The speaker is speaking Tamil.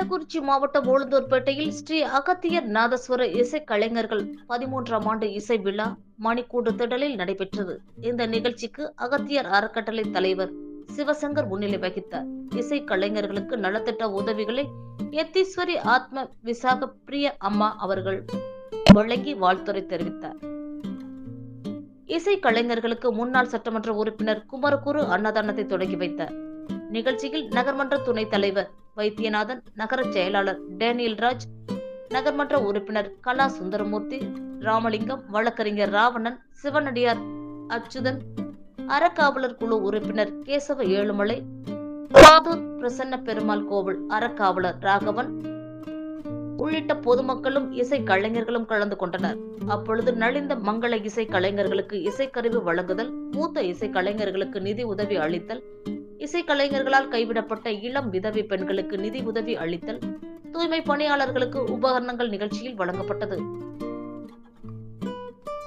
கள்ளக்குறிச்சி மாவட்டம் உளுந்தூர்பேட்டையில் ஸ்ரீ அகத்தியர் நாதஸ்வர இசை கலைஞர்கள் பதிமூன்றாம் ஆண்டு இசை விழா மணிக்கூடு திடலில் நடைபெற்றது. இந்த நிகழ்ச்சிக்கு அகத்தியர் அறக்கட்டளை தலைவர் சிவசங்கர் முன்னிலை வகித்தார். இசை கலைஞர்களுக்கு நலத்திட்ட உதவிகளை எத்தீஸ்வரி ஆத்ம விசாக பிரிய அம்மா அவர்கள் வழங்கி வாழ்த்துறை தெரிவித்தார். இசை கலைஞர்களுக்கு முன்னாள் சட்டமன்ற உறுப்பினர் குமரகுரு அன்னதானத்தை தொடங்கி வைத்தார். நிகழ்ச்சியில் நகர்மன்ற துணைத் தலைவர் வைத்தியநாதன் நகர செயலாளர் டேனியல் ராஜ் நகர்மன்ற உறுப்பினர் கலா சுந்தரமூர்த்தி ராமலிங்கம் வழக்கறிஞர் ராவணன் சிவனடியார் அச்சுதன் அறக்காவலர் குழு உறுப்பினர் கேசவ ஏழுமலை சாது பிரசன்ன பெருமாள் கோவில் அறக்காவலர் ராகவன் உள்ளிட்ட பொதுமக்களும் இசை கலைஞர்களும் கலந்து கொண்டனர். அப்பொழுது நலிந்த மங்கள இசை கலைஞர்களுக்கு இசைக்கருவி வழங்குதல் மூத்த இசை கலைஞர்களுக்கு நிதி உதவி அளித்தல் இசை கலைஞர்களால் கைவிடப்பட்ட இளம் விதவை பெண்களுக்கு நிதி உதவி அளித்தல் தூய்மை பணியாளர்களுக்கு உபகரணங்கள் நிகழ்ச்சியில் வழங்கப்பட்டது.